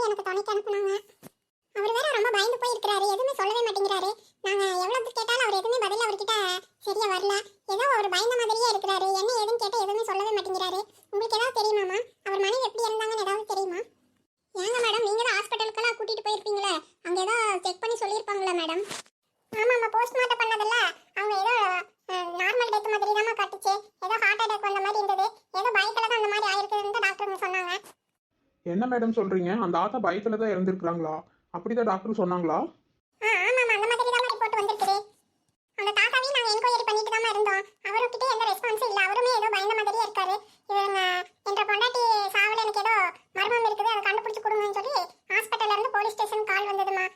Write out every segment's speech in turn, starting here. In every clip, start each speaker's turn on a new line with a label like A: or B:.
A: சொல்லி எனக்கு துணைக்கு அனுப்புனாங்க. அவர் வேற ரொம்ப பயந்து போய் இருக்கிறாரு எதுவுமே சொல்லவே மாட்டேங்கிறாரு. நாங்கள் எவ்வளவு கேட்டாலும் அவர் எதுவுமே பதில் அவர்கிட்ட சரியா வரல. ஏதோ அவர் பயந்த மாதிரியே இருக்கிறாரு.
B: என்ன ஏதுன்னு கேட்டால் எதுவுமே சொல்லவே மாட்டேங்கிறாரு. உங்களுக்கு ஏதாவது தெரியுமாமா அவர் மனைவி
A: எப்படி இருந்தாங்கன்னு ஏதாவது தெரியுமா? ஏங்க மேடம் நீங்க தான் ஹாஸ்பிட்டலுக்கெல்லாம் கூட்டிட்டு போயிருப்பீங்களே. அங்க ஏதோ செக் பண்ணி சொல்லியிருப்பாங்களே மேடம்? ஆமாம்மா போஸ்ட்மார்ட்டம் பண்ணதில்ல. அவங்க ஏதோ நார்மல் டெத் மாதிரி தான் காட்டுச்சு. ஏதோ ஹார்ட் அட்டாக் வந்த மாதிரி இருந்தது. என்ன மேடம் சொல்றீங்க? அந்த ஆத்தா பயத்துல தான் இறந்துருக்காங்களா அப்படிதான் டாக்டர் சொன்னாங்களா? ஆ நாங்கள் இல்லை. சொல்லி போலீஸ் ஸ்டேஷன் கால் தான்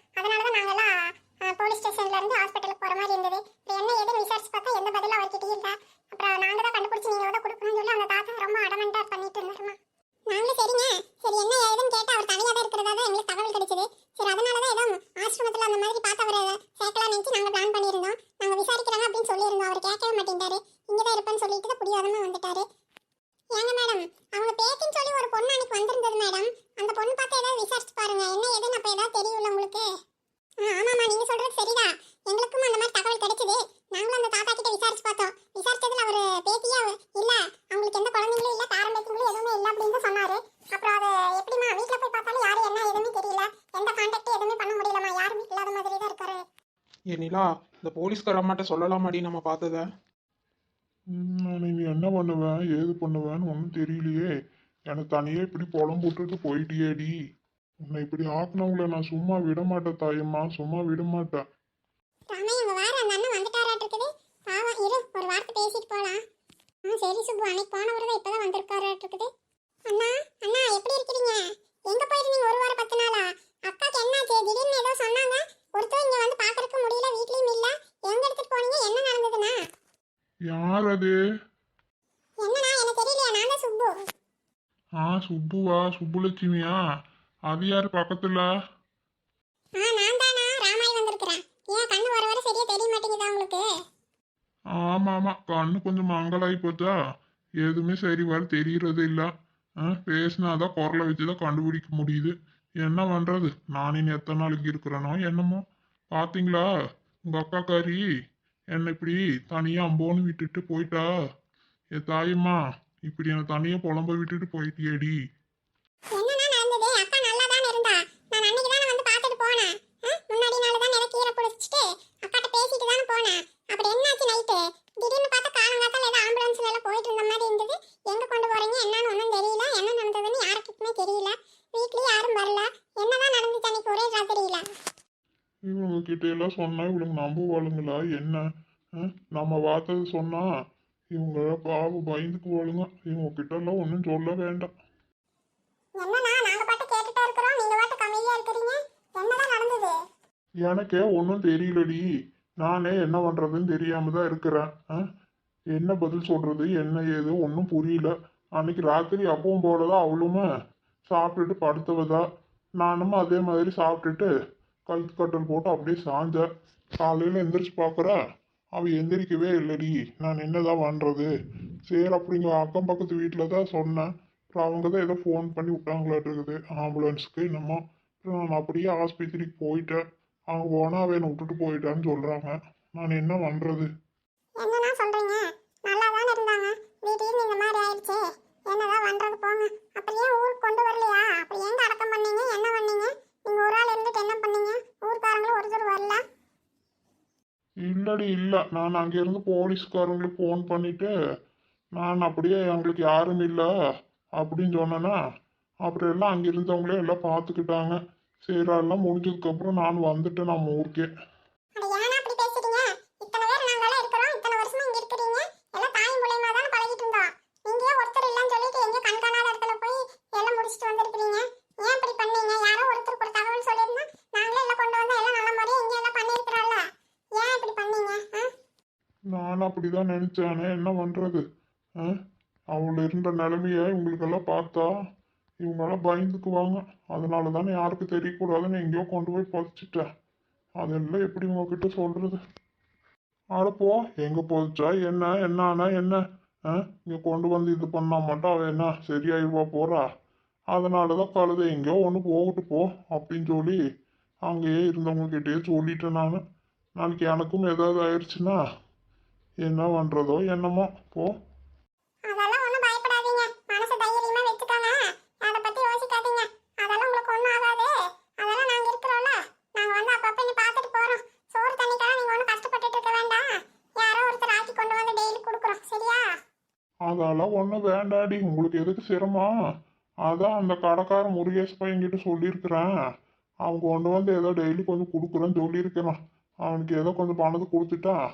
A: போலீஸ் ஸ்டேஷன்ல இருந்து ஹாஸ்பிட்டலுக்கு போற மாதிரி இருந்தது. என்ன ஏதுன்னு விசாரிச்சு பார்த்தா எந்த பதிலும் அவர்கிட்ட இல்லை அப்புறம் நாங்கள் தான் கண்டுபிடிச்சு நீங்கள் தான் கொடுக்கணும்னு சொல்லி அந்த தாத்தா ரொம்ப அடமெண்டா பண்ணிட்டு இருந்தாருமா நாங்களும் சரிங்க சரி என்ன ஏதுன்னு கேட்டு அவர் தனியாக தான் இருக்கிறதா தான் எங்களுக்கு தகவல் கிடைச்சது சரி அதனால தான் ஏதோ ஆசிரமத்தில் அந்த மாதிரி பார்த்து அவரை சேர்க்கலாம் நினச்சி நாங்கள் பிளான் பண்ணியிருந்தோம் நாங்கள் விசாரிக்கிறாங்க அப்படின்னு சொல்லியிருந்தோம் அவர் கேட்கவே மாட்டேங்கிறாரு இங்கே தான் இருப்பேன்னு சொல்லிட்டு தான் பிடிவாதமாக வந்துட்டாரு ஏங்க மேடம் அவங்க பேத்தின்னு சொல்லி ஒரு பொண்ணு அன்னைக்கு வந்திருந்தது மேடம் அந்த பொண்ணு பார்த்து ஏதாவது விசாரிச்சு பாருங்க என்ன ஏதுன்னு அப்போ ஏதாவது தெரியும்ல உங்களுக்கு ஆ ஆமாம்மா நீங்கள் சொல்கிறது சரிதான் எங்களுக்கும் அந்த மாதிரி தகவல் கிடைச்சது நாங்களும் அந்த தாத்தா கிட்ட விசாரிச்சு பார்த்தோம் விசாரிச்சதுல அவர் பேத்தியே அவ- இல்ல அவங்களுக்கு எந்த குழந்தைங்களும் இல்ல பேரன் பேத்திங்களும் எதுவுமே இல்ல அப்படின்னு தான் சொன்னாரு அப்புறம் அது எப்படிமா வீட்ல போய் பார்த்தாலும் யாரு என்ன எதுவுமே தெரியல எந்த கான்டாக்ட் எதுவுமே பண்ண முடியலமா யாருமே இல்லாத மாதிரி தான் இருக்காரு
B: ஏ நிலா இந்த போலீஸ்கார அம்மாட்ட சொல்லலாமாடி நம்ம பார்த்தத?
C: ம், நான் இனி என்ன பண்ணுவேன் ஏது பண்ணுவேன்னு ஒன்றும் தெரியலையே. எனக்கு தனியே இப்படி புலம் போட்டுட்டு போயிட்டியேடி. உன்னை இப்படி ஆக்குனவங்கள நான் சும்மா விட மாட்டேன் தாயம்மா. சும்மா விட மாட்டேன்
A: ஒரு சரி சுப்பு அன்னைக்கு போனவர் தான் இப்பதான் வந்திருக்காராட்டு இருக்குது அண்ணா அண்ணா எப்படி இருக்கிறீங்க? எங்க போயிருந்தீங்க ஒரு வாரம் பத்து நாளா? அக்காக்கு என்னாச்சு? திடீர்னு ஏதோ சொன்னாங்க. ஒருத்தர் இங்க வந்து பாக்குறதுக்கு முடியல வீட்லயும் இல்ல. எங்க எடுத்துட்டு போனீங்க? என்ன நடந்ததுண்ணா
C: யார் அது?
A: என்னண்ணா எனக்கு தெரியலையா? நான் தான் சுப்பு.
C: ஆ சுப்புவா? சுப்புலட்சுமியா? அது யார் பக்கத்துல?
A: ஆ நான் தானா? ராமாய் வந்திருக்கிறேன். ஏன் கண்ணு வர வர சரியா தெரிய மாட்டேங்குதா உங்களுக்கு?
C: ஆமா ஆமா கண்ணு கொஞ்சம் மங்கலாகி போச்சா? எதுவுமே சரி வர தெரியறது இல்ல. பேசினாதான் குரலை வச்சுதான் கண்டுபிடிக்க முடியுது. என்ன பண்றது நான் இனி எத்தனை நாளைக்கு இருக்கிறேனோ என்னமோ. பாத்தீங்களா? உங்க அக்காக்காரி என்னை இப்படி தனியா அம்போன்னு விட்டுட்டு போயிட்டா. என் தாயம்மா இப்படி என்னை தனியா புலம்ப விட்டுட்டு போயிட்டியேடி
A: என்னண்ணா நடந்தது அக்கா நல்லா தானே இருந்தா நான் அன்னைக்கு தானே வந்து பார்த்துட்டு போனேன் ஆ, முன்னாடி நாள் தான் நிறைய கீரை பிடிச்சிட்டு அக்காட்ட பேசிட்டு தானே போனேன் அப்புறம் என்னாச்சு நைட்டு திடீர்னு பார்த்தா காலங்காத்தால ஏதோ ஆம்புலன்ஸ்ல எல்லாம் போயிட்டு இருந்த மாதிரி இருந்தது எங்க கொண்டு போறீங்க என்னன்னு ஒன்றும் தெரியல என்ன நடந்ததுன்னு யாருக்குமே தெரியல வீட்லயும் யாரும் வரல என்னதான் நடந்துச்சு அன்னைக்கு ஒரே ராத்திரியில
C: இவங்க கிட்ட எல்லாம் சொன்னா இவளுங்க நம்புவாளுங்களா? என்ன? நம்ம பார்த்தது சொன்னா இவங்க பாவம் பயந்துக்குவாளுங்க. இவங்க கிட்ட எல்லாம் ஒன்றும் சொல்ல வேண்டாம். எனக்கே ஒன்றும் தெரியலடி. நானே என்ன பண்ணுறதுன்னு தெரியாம தான் இருக்கிறேன்? என்ன பதில் சொல்றது? என்ன ஏது? ஒன்றும் புரியல. அன்னைக்கு ராத்திரி அப்பவும் போல தான் அவளுமே சாப்பிட்டுட்டு படுத்தவதா. நானும் அதே மாதிரி சாப்பிட்டுட்டு கழுத்து கட்டல் போட்டு அப்படியே சாஞ்ச காலையில் எந்திரிச்சு பார்க்குற அவள் எந்திரிக்கவே இல்லடி. நான் என்னதான் பண்ணுறது சரி அப்படிங்க அக்கம் பக்கத்து வீட்டில் தான் சொன்னேன். அப்புறம் அவங்க தான் ஏதோ ஃபோன் பண்ணி விட்டாங்களாட்டு இருக்குது. ஆம்புலன்ஸுக்கு என்னமோ. அப்புறம் நான் அப்படியே ஆஸ்பத்திரிக்கு போயிட்டேன். அவங்க போனால் அவன் என்னை விட்டுட்டு போயிட்டான்னு சொல்கிறாங்க நான் என்ன பண்ணுறது
A: என்னண்ணா சொல்றீங்க நல்லா தானே இருந்தாங்க திடீர்னு இந்த மாதிரி ஆயிடுச்சே என்னதான் பண்றது போங்க அப்புறம் ஏன் ஊருக்கு கொண்டு வரலையா அப்புறம் எங்க அடக்கம் பண்ணீங்க என்ன பண்ணீங்க நீங்க ஒரு ஆள் இருந்துட்டு என்ன பண்ணீங்க ஊர்க்காரங்களும் ஒருத்தர் வரல
C: முன்னாடி இல்லை. நான் அங்கேருந்து போலீஸ்காரங்களுக்கு ஃபோன் பண்ணிவிட்டு நான் அப்படியே எங்களுக்கு யாரும் இல்லை அப்படின்னு சொன்னேன்னா அப்புறம் எல்லாம் அங்கே இருந்தவங்களே எல்லாம் பார்த்துக்கிட்டாங்க. சரி எல்லாம் முடிஞ்சதுக்கப்புறம் நான் வந்துட்டேன் நம்ம ஊருக்கே
A: அட ஏன்னா அப்படி பேசுறீங்க இத்தனை பேர் நாங்கெல்லாம் இருக்கிறோம் இத்தனை வருஷமா இங்க இருக்கிறீங்க எல்லாம் தாயும் பிள்ளைமா தானே பழகிட்டு இருந்தோம் நீங்க ஏன் ஒருத்தர் இல்லைன்னு சொல்லிட்டு எங்க கண்காணாத இடத்துல போய் எல்லாம் முடிச்சுட்டு வந்திருக்கிறீங்க ஏன் இப்படி பண்ணீங்க யாரோ ஒருத்தருக்கு ஒரு தகவல் சொல்லியிருந்தா நாங்களே எல்லாம் கொண்டு வந்தா எல்லாம் நல்ல முறையா இங்க எல்லாம் பண்ணிருக்கிறோம்ல ஏன் இப்படி பண்ணீங்க ஆ?
C: நான் அப்படிதான் பண்ணுறது ஆ? அவள் இருந்த நிலைமைய இவங்களுக்கெல்லாம் பார்த்தா இவங்கெல்லாம் பயந்துக்குவாங்க. அதனால தானே யாருக்கு தெரியக்கூடாதுன்னு எங்கேயோ கொண்டு போய் பதிச்சிட்டேன். அதெல்லாம் எப்படி உங்ககிட்ட சொல்கிறது அடப்போ எங்கே புதைச்சா என்ன என்ன என்ன? ஆ? இங்க கொண்டு வந்து இது பண்ணா மட்டும் அவள் என்ன சரியாயிடுவா போகிறா அதனால தான் கழுதை எங்கேயோ ஒன்று போகட்டு போ அப்படின்னு சொல்லி அங்கேயே இருந்தவங்கக்கிட்டேயே சொல்லிட்டேன் நான். நாளைக்கு எனக்கும் ஏதாவது ஆயிடுச்சுன்னா என்ன பண்றதோ என்னமோ போ.
A: அதெல்லாம் ஒன்றும் பயப்படாதீங்க. மனச தைரியமா வச்சுக்கோங்க. அத பத்தி யோசிக்காதீங்க. அதெல்லாம் உங்களுக்கு ஒண்ணும் ஆகாது. அதெல்லாம் நாங்க இருக்கிறோம்ல. நாங்க வந்து நீ பாத்துட்டு போறோம். சோறு தண்ணிக்காக நீங்க ஒண்ணும் கஷ்டப்பட்டுட்டு யாரோ ஒருத்தர் ஆக்கி கொண்டு வந்து டெய்லி கொடுக்குறோம். சரியா?
C: அதெல்லாம் ஒண்ணும் வேண்டாடி. உங்களுக்கு எதுக்கு சிரமம்? அதான் அந்த கடைக்கார முருகேஷ் பையன்கிட்ட சொல்லியிருக்கிறேன். அவன் கொண்டு வந்து ஏதோ டெய்லி கொஞ்சம் கொடுக்குறேன்னு சொல்லியிருக்கிறான். அவனுக்கு ஏதோ கொஞ்சம் பணத்தை கொடுத்துட்டான்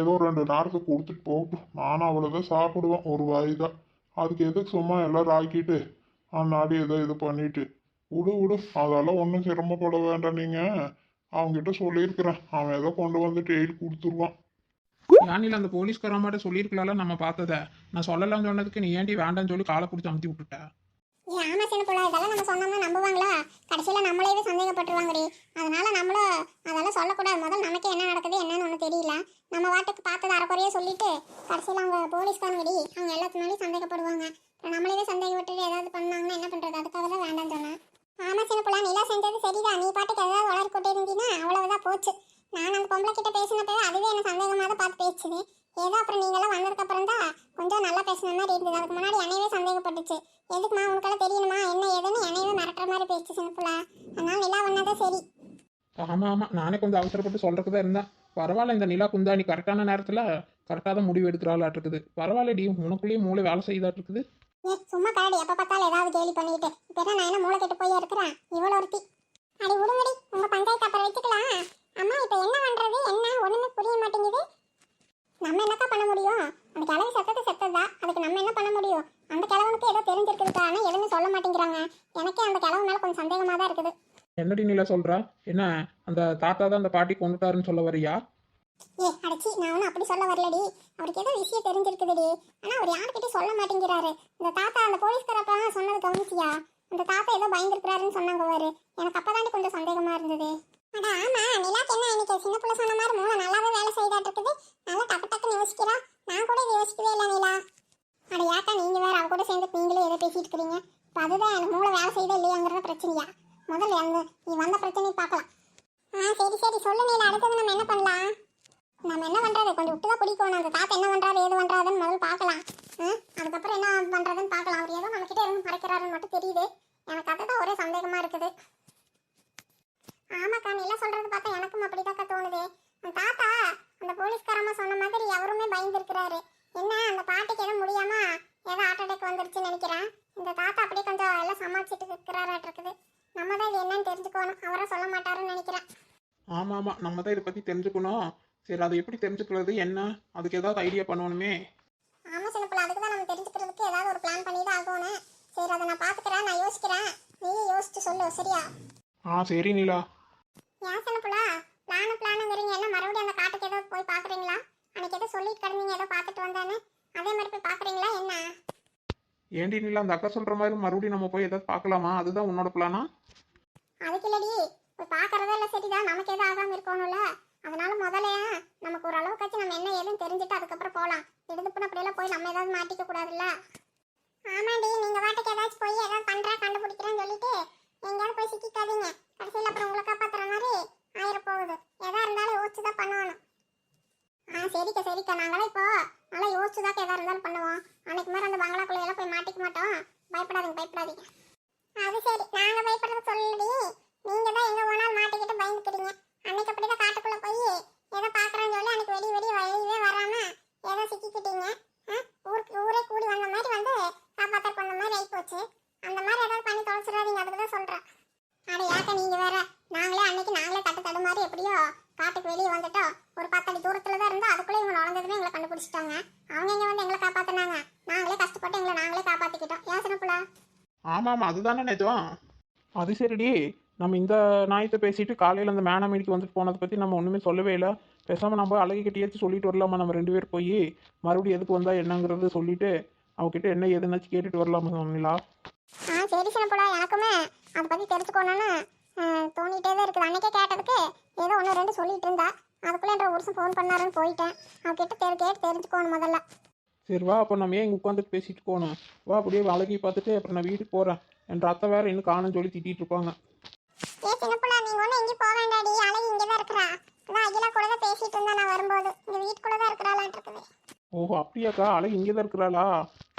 C: ஏதோ ரெண்டு நேரத்துக்கு கொடுத்துட்டு போகட்டும் நானும் அவ்வளோதான் சாப்பிடுவேன். ஒரு வாய் தான் அதுக்கு எதுக்கு சும்மா எல்லாரும் ஆக்கிட்டு அந்நாடி ஏதோ இது பண்ணிட்டு. விடு விடு. அதெல்லாம் ஒன்றும் சிரமப்பட வேண்டாம் நீங்கள் அவங்ககிட்ட சொல்லியிருக்கிறேன். அவன் ஏதோ கொண்டு வந்து டெய்லி கொடுத்துருவான்.
B: யானில அந்த போலீஸ்காரமாட்ட சொல்லியிருக்கலாம்ல நம்ம பார்த்தத. நான் சொல்லலாம்னு சொன்னதுக்கு நீ ஏன்டி வேண்டாம்னு சொல்லி காலை பிடிச்சி அமுத்தி விட்டுட்டேன்
A: ஏ ஆமா சின்ன பிள்ளை இதெல்லாம் நம்ம சொன்னோம்னா நம்புவாங்களா? கடைசியில் நம்மளேவே சந்தேகப்பட்டுருவாங்கடி. அதனால நம்மளும் அதெல்லாம் சொல்லக்கூடாது. முதல்ல நமக்கு என்ன நடக்குது என்னன்னு ஒன்றும் தெரியல. நம்ம வாட்டுக்கு பார்த்தது அறக்குறையே சொல்லிட்டு கடைசியில் அவங்க போலீஸ்காரங்கடி அவங்க எல்லாத்து மேலேயும் சந்தேகப்படுவாங்க. அப்புறம் நம்மளேவே சந்தேகப்பட்டுட்டு ஏதாவது பண்ணாங்கன்னா என்ன பண்ணுறது அதுக்காக தான் வேண்டாம்னு சொன்னேன். ஆமா சின்ன பிள்ளை நிலா செஞ்சது சரிதான். நீ பாட்டுக்கு ஏதாவது வளர்க்கிட்டே இருந்தீங்கன்னா அவ்வளவுதான் போச்சு. நான் அந்த பொம்பளை கிட்ட பேசினப்ப அதுவே என்ன சந்தேகமாக தான் பார்த்து பேசுது ஏதோ அப்புறம் நீங்களாம் வந்ததுக்கு அப்புறம் தான் கொஞ்சம் நல்லா பேசுன மாதிரி இருந்தது. அதுக்கு முன்னாடி என்னையவே சந்தேகப்பட்டுச்சு. எதுக்குமா உனக்கெல்லாம் தெரியணுமா? என்ன ஏதுன்னு என்னையவே மிரட்டுற மாதிரி பேச்சு சின்ன பிள்ளை அதனால நிலா வந்ததே சரி.
B: ஆமா ஆமா. நானே கொஞ்சம் அவசரப்பட்டு சொல்றதுக்கு தான் இருந்தேன். பரவாயில்ல இந்த நிலா குந்தாணி கரெக்டான நேரத்துல கரெக்டாக தான் முடிவு எடுக்கிறாளாட்டு இருக்குது பரவாயில்லடி உனக்குள்ளேயும் மூளை வேலை செய்தாட்டு இருக்குது
A: சும்மா கரடி எப்ப பார்த்தாலும் ஏதாவது கேலி பண்ணிட்டு இப்போ நான் என்ன மூளை கெட்டு போய் இருக்கிறேன்? இவ்வளோ ஒருத்தி அடி விடுங்கடி உங்க பஞ்சாயத்து அப்புறம் வச்சுக்கலாம் அம்மா இப்போ என்ன பண்றது என்ன ஒண்ணுமே புரிய மாட்டேங்குது நம்ம என்னக்கா பண்ண முடியும் அந்த கிழவி செத்தது செத்ததா அதுக்கு நம்ம என்ன பண்ண முடியும் அந்த கிழவனுக்கு ஏதோ தெரிஞ்சிருக்குதுக்கா ஆனால் எதுவும் சொல்ல மாட்டேங்கிறாங்க எனக்கே அந்த கிழவு மேல கொஞ்சம் சந்தேகமா தான் இருக்குது
B: என்னடி சொல்றா? என்ன அந்த தாத்தா தான் அந்த பாட்டி கொண்டுட்டாருன்னு சொல்ல வரியா?
A: ஏ அடச்சி நான் ஒன்றும் அப்படி சொல்ல வரலடி. அவருக்கு ஏதோ விஷயம் தெரிஞ்சிருக்குதுடி. ஆனால் அவர் யார்கிட்டயும் சொல்ல மாட்டேங்கிறாரு. இந்த தாத்தா அந்த போலீஸ்காரப்பா சொன்னது கவனிச்சியா? அந்த தாத்தா ஏதோ பயந்துருக்கிறாருன்னு சொன்னாங்க பாரு. எனக்கு அப்பதாண்டி கொஞ்சம் சந்தேகமா இருந்தது. அட ஆமா நிலாக்கு என்ன இன்னைக்கு? சின்ன புள்ள சொன்ன மாதிரி மூளை நல்லாவே வேலை செய்தாட்டு இருக்குது நல்லா டக்கு டக்குன்னு யோசிக்கிறா. நான் கூட இது யோசிக்கவே இல்லை நிலா. அட யாக்கா நீங்க வேற அவ கூட சேர்ந்து நீங்களே எதை பேசிட்டு இருக்கிறீங்க இப்போ அதுதான் எனக்கு மூளை வேலை செய்தா இல்லையாங்கிறத பிரச்சனையா? முதல்ல அந்த நீ வந்த பிரச்சனையை பார்க்கலாம். ஆ சரி சரி சொல்லு நீ அடுத்தது நம்ம என்ன பண்ணலாம்? நம்ம என்ன பண்ணுறது கொஞ்சம் விட்டு தான் பிடிக்கும் அந்த தாத்தா என்ன பண்ணுறாரு ஏது பண்ணுறாருன்னு முதல்ல பார்க்கலாம். அதுக்கப்புறம் என்ன பண்ணுறதுன்னு பார்க்கலாம். அவர் ஏதோ நம்மக்கிட்ட எதுவும் மறைக்கிறாருன்னு மட்டும் தெரியுது. எனக்கு அதுதான் ஒரே சந்தேகமாக இருக்குது. ஆமாக்கா நீ எல்லாம் சொல்கிறது பார்த்தா எனக்கும் அப்படிதாக்கா தோணுது. தாத்தா அந்த போலீஸ்காரம்மா சொன்ன மாதிரி அவருமே பயந்துருக்கிறாரு. என்ன அந்த பாட்டிக்கு எதுவும் முடியாமல் ஏதோ ஹார்ட் அட்டாக் வந்துருச்சுன்னு நினைக்கிறேன். இந்த தாத்தா அப்படியே கொஞ்சம் எல்லாம் சமாளிச்சுட்டு இருக்கிறாராட்டு இருக்குது நம்ம தான் இது என்னன்னு தெரிஞ்சுக்கணும். அவரை சொல்ல மாட்டாருன்னு நினைக்கிறேன்.
B: ஆமா ஆமா. நம்ம தான் இதை பத்தி தெரிஞ்சுக்கணும். சரி அதை எப்படி தெரிஞ்சுக்கிறது என்ன? அதுக்கு ஏதாவது ஐடியா பண்ணணுமே
A: ஆமா சின்ன பிள்ளை. அதுக்கு தான் நம்ம தெரிஞ்சுக்கிறதுக்கு ஏதாவது ஒரு பிளான் பண்ணி தான் ஆகணும். சரி அதை நான் பாத்துக்கிறேன் நான் யோசிக்கிறேன். நீயே யோசிச்சு சொல்லு சரியா?
B: ஆ சரி நிலா.
A: ஏன் சின்ன பிள்ளை? பிளானு பிளானுங்கிறீங்க. என்ன மறுபடியும் அந்த காட்டுக்கு ஏதோ போய் பாக்குறீங்களா அன்னைக்கு ஏதோ சொல்லிட்டு கிடந்தீங்க ஏதோ பார்த்துட்டு வந்தேன்னு. அதே மாதிரி போய் பாக்குறீங்களா என்ன?
B: ஏண்டி நிலா அந்த அக்கா சொல்ற மாதிரி மறுபடியும் நம்ம போய் ஏதாவது பார்க்கலாமா? அதுதான் உன்னோட பிளானா
A: அதுக்கு இல்லடி போய் பாக்குறதே இல்லை சரிதான் நமக்கு எதுவும் ஆகாம இருக்கணும்ல. அதனால முதல்ல நமக்கு ஒரு அளவுக்காச்சும் நம்ம என்ன ஏதுன்னு தெரிஞ்சுட்டு அதுக்கப்புறம் போகலாம் எடுத்துப்புன்னு அப்படியெல்லாம் போய் நம்ம ஏதாவது மாட்டிக்க கூடாதுல்ல. ஆமாடி நீங்க வாட்டுக்கு ஏதாச்சும் போய் ஏதாவது பண்றா கண்டுபிடிக்கிறேன்னு சொல்லிட்டு எங்கேயாவது போய் சிக்கிக்காதீங்க. கடைசியில் அப்புறம் உங்களை காப்பாத்துற மாதிரி ஆயிரப்போகுது. எதா இருந்தாலும் யோசிச்சு தான் பண்ணணும். ஆ சரிக்கா சரிக்கா. நாங்களே இப்போ நல்லா யோசிச்சு தான் எதா இருந்தாலும் பண்ணுவோம் அன்னைக்கு மாதிரி அந்த பங்களாக்குள்ள எல்லாம் போய் மாட்டிக்க மாட்டோம் பயப்படாதீங்க பயப்படாதீங்க அது சரி நாங்க பயப்படுறது சொல்லடி நீங்க தான் எங்க போனாலும் மாட்டிக்கிட்டு பயந்துக்கிறீங்க அன்னைக்கு அப்படிதான் காட்டுக்குள்ள போய் ஏதோ பாக்குறேன்னு சொல்லி அன்னைக்கு வெடி வெடி வெளியவே வராம ஏதோ சிக்கிக்கிட்டீங்க ஆ? ஊருக்கு ஊரே கூடி வந்த மாதிரி வந்து காப்பாத்தர் பண்ண மாதிரி ஆகி போச்சு அந்த மாதிரி ஏதாவது பண்ணி தொலைச்சிடாதீங்க அதுக்கு தான் சொல்றேன் அட யாக்க நீங்க வேற நாங்களே அன்னைக்கு நாங்களே தட்டு தடு மாதிரி எப்படியோ காட்டுக்கு வெளியே வந்துட்டோம் ஒரு பத்தடி தூரத்துல தான் இருந்தா அதுக்குள்ள இவங்க நுழைஞ்சதுமே எங்களை கண்டுபிடிச்சிட்டாங்க. அவங்க இங்க வந்து எங்களை காப்பாத்துனாங்க. நாங்களே கஷ்டப்பட்டு எங்களை நாங்களே காப்பாத்திக்கிட்டோம். ஏன் சின்னப்புல
B: ஆமா ஆமா அதுதானே நிஜம் அது சரிடி. நம்ம இந்த நாயத்தை பேசிட்டு காலையில் அந்த மேனாமேடிக்கு வந்துட்டு போனதை பற்றி நம்ம ஒன்றுமே சொல்லவே இல்லை. பேசாமல் நம்ம அழகி கிட்டேயாச்சும் சொல்லிட்டு வரலாமா நம்ம ரெண்டு பேர் போய்? மறுபடியும் எதுக்கு வந்தா என்னங்கிறது சொல்லிட்டு அவகிட்ட என்ன ஏதுன்னாச்சும் கேட்டுட்டு வரலாமா சொன்னீங்களா
A: ஆ சரி சின்னப்புடா எனக்குமே அதை பற்றி தெரிஞ்சுக்கணும்னு அஹ், தோணிட்டே தான் இருக்குது. அன்னைக்கே கேட்டதுக்கு ஏதோ ஒன்று ரெண்டு சொல்லிட்டு இருந்தா. அதுக்குள்ளே என்ற வருஷம் ஃபோன் பண்ணாருன்னு போயிட்டேன். அவகிட்ட தெரி கேட்டு தெரிஞ்சுக்கணும் முதல்ல.
B: சரி வா அப்போ நம்ம ஏன் இங்கே உட்காந்துட்டு பேசிட்டு போகணும்? வா அப்படியே அழகி பார்த்துட்டு அப்புறம் நான் வீட்டுக்கு போகிறேன் என் அத்தை வேற இன்னும் காணும்னு சொல்லி திட்டிட்டு இருப்பாங்க
A: ஏ சின்னப்புடா நீங்கள் ஒன்றும் எங்கேயும் போக வேண்டாடி அழகி இங்கே தான் இருக்கிறா. அதான் அகிலா கூட தான் பேசிட்டு இருந்தா நான் வரும்போது. இங்கே வீட்டுக்குள்ளே தான் இருக்கிறாளான் இருக்குது.
B: ஓஹோ அப்படியாக்கா? அழகு இங்கே தான் இருக்கிறாளா?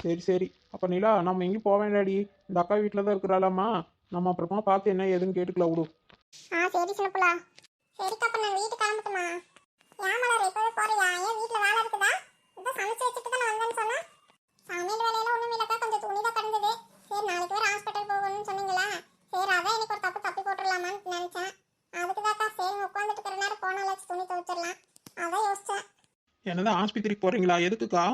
B: சரி சரி. அப்போ நிலா நம்ம எங்கேயும் போக வேண்டாடி இந்த அக்கா வீட்டில் தான் இருக்கிறாளாமா? நம்ம அப்புறமா பார்த்து என்ன ஏதுன்னு கேட்டுக்கலாம் விடு.
A: ஆ சரி சிலப்புலா சரிக்கா அப்ப நான் வீட்டு கிளம்பட்டுமா? ஏன் மலர் இப்பவே போறியா? ஏன் வீட்ல வேலை இருக்குதா? இத சமைச்சு வச்சுட்டு தான் வந்தேன்னு
B: சொன்னா. சமையல் வேலையில
A: ஒண்ணும் இல்லக்கா கொஞ்சம் துணி தான் கிடந்தது. சரி நாளைக்கு வேற ஹாஸ்பிட்டல் போகணும்னு சொன்னீங்களா சரி அதான் எனக்கு ஒரு தப்பு தப்பி போட்டுடலாமான்னு நினைச்சேன். அதுக்கு தாக்கா சரி உட்காந்துட்டு இருக்கிற நேரம் போனாலாச்சும் துணி துவைச்சிடலாம். அதான் யோசிச்சேன். என்னதான் ஆஸ்பத்திரிக்கு போறீங்களா? எதுக்குக்கா?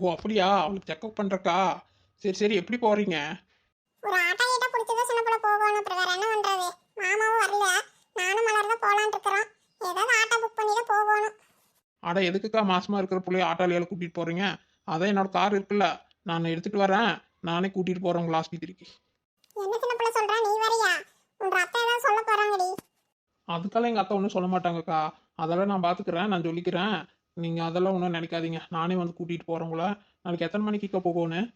B: ஓஹோ அப்படியா? அவளுக்கு செக்அப் பண்றக்கா? சரி சரி எப்படி போறீங்க?
A: ஒரு ஆட்டோ கிட்ட பிடிச்சதா சின்ன பிள்ளை போகணும் அப்புறம் வேற என்ன பண்றது? மாமாவும் வரல. நானும் மலர் தான் போலான்னு இருக்கிறோம். ஏதாவது ஆட்டோ புக் பண்ணி தான் போகணும்.
B: அட எதுக்குக்கா மாசமா இருக்கிற பிள்ளைய ஆட்டாளியால கூட்டிட்டு போறீங்க? அதான் என்னோட கார் இருக்குல்ல. நான் எடுத்துட்டு வரேன். நானே கூட்டிட்டு போறேன் உங்களை ஆஸ்பத்திரிக்கு.
A: என்ன சின்ன பிள்ளை நீ வரியா? உங்க அத்தை ஏதாவது சொல்ல போறாங்கடி.
B: அதுக்கெல்லாம் எங்கள் அத்தை ஒன்றும் சொல்ல மாட்டாங்கக்கா. அதெல்லாம் நான் பார்த்துக்கிறேன் நான் சொல்லிக்கிறேன். நீங்கள் அதெல்லாம் ஒன்றும் நினைக்காதீங்க. நானே வந்து கூட்டிகிட்டு போகிறவங்கள நாளைக்கு எத்தனை மணிக்குக்கா போகணும்?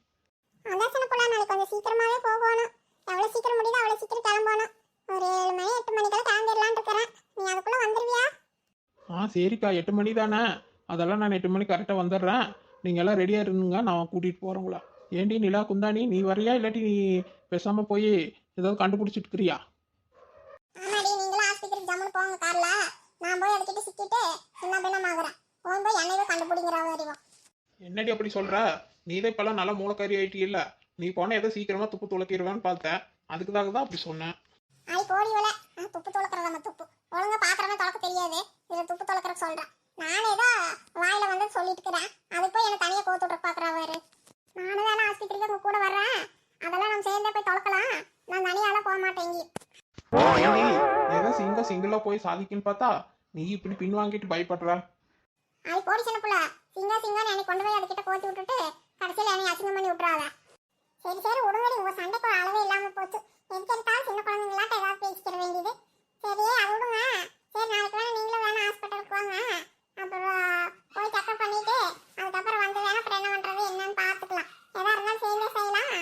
A: அதான் சின்ன பிள்ளை நாளைக்கு கொஞ்சம் சீக்கிரமாவே போகணும். எவ்வளவு சீக்கிரம் முடியுதோ அவ்வளவு சீக்கிரம் கிளம்பணும். ஒரு ஏழு மணி எட்டு மணிக்கெல்லாம் கிளம்பிடலான்னு இருக்கிறேன். நீ அதுக்குள்ள வந்துருவியா?
B: ஆ சரிக்கா. எட்டு மணி தானே. அதெல்லாம் நான் எட்டு மணி கரெக்டாக வந்துடுறேன். நீங்கள் எல்லாம் ரெடியாக இருந்துங்க. நான் கூட்டிகிட்டு போகிறவங்கள ஏண்டி நிலா குந்தாணி நீ வரியா? இல்லாட்டி நீ பேசாமல் போய் ஏதாவது கண்டுபிடிச்சிட்டு இருக்கிறியா?
A: ஆமாடி. நீங்களும் ஆஸ்பத்திரிக்கு ஜம்முன்னு போங்க கார்ல. நான் போய் அதுக்கிட்ட சிக்கிட்டு சின்ன பின்னம்
B: என்னடி அப்படி சொல்கிற நீ தான் இப்போல்லாம் நல்லா மூளைக்காரி ஆயிட்டி இல்லை நீ போனால் ஏதோ சீக்கிரமாக துப்பு துளக்கிடுவேன்னு பார்த்தேன். அதுக்காக தான் அப்படி சொன்னேன்.
A: ஐ போடி வல துப்பு துளக்குறது நம்ம துப்பு. ஒழுங்கா பாத்திரமே துளக்க தெரியாது. இதை துப்பு துளக்குற சொல்றேன். நானே தான் வாயில வந்து சொல்லிட்டு இருக்கிறேன் அதுக்கு போய் என்ன தனியா கோத்து விட்டு பாக்குறாரு நானும் தானே ஆஸ்பத்திரிக்கு உங்க கூட வர்றேன். அதெல்லாம் நம்ம சேர்ந்தே போய் துளக்கலாம். நான் தனியால போக.
B: ஏண்டி ஏதோ சிங்க சிங்கிளாக போய் சாதிக்குன்னு பார்த்தா நீ இப்படி பின் வாங்கிட்டு பயப்படுற?
A: ஐ போடி சின்ன புள்ள. சிங்கா சிங்கான்னு என்னை கொண்டு போய் அதுக்கிட்ட கோத்து விட்டுட்டு கடைசியில் என்னை அசிங்கம் பண்ணி விட்டுறாத. சரி சரி விடுங்கடி உங்கள் சண்டைக்கு ஒரு அளவே இல்லாமல் போச்சு. எதுக்கு எடுத்தாலும் சின்ன குழந்தைங்களாட்ட ஏதாவது பேசிக்கிற வேண்டியது. சரி அது விடுங்க. சரி நாளைக்கு வேணா நீங்களும் வேணா ஹாஸ்பிட்டலுக்கு வாங்க. அப்புறம் போய் செக்அப் பண்ணிட்டு அதுக்கப்புறம் வந்து வேணா அப்புறம் என்ன பண்ணுறது என்னன்னு பார்த்துக்கலாம். எதா இருந்தாலும் சேர்ந்தே செய்யலாம்.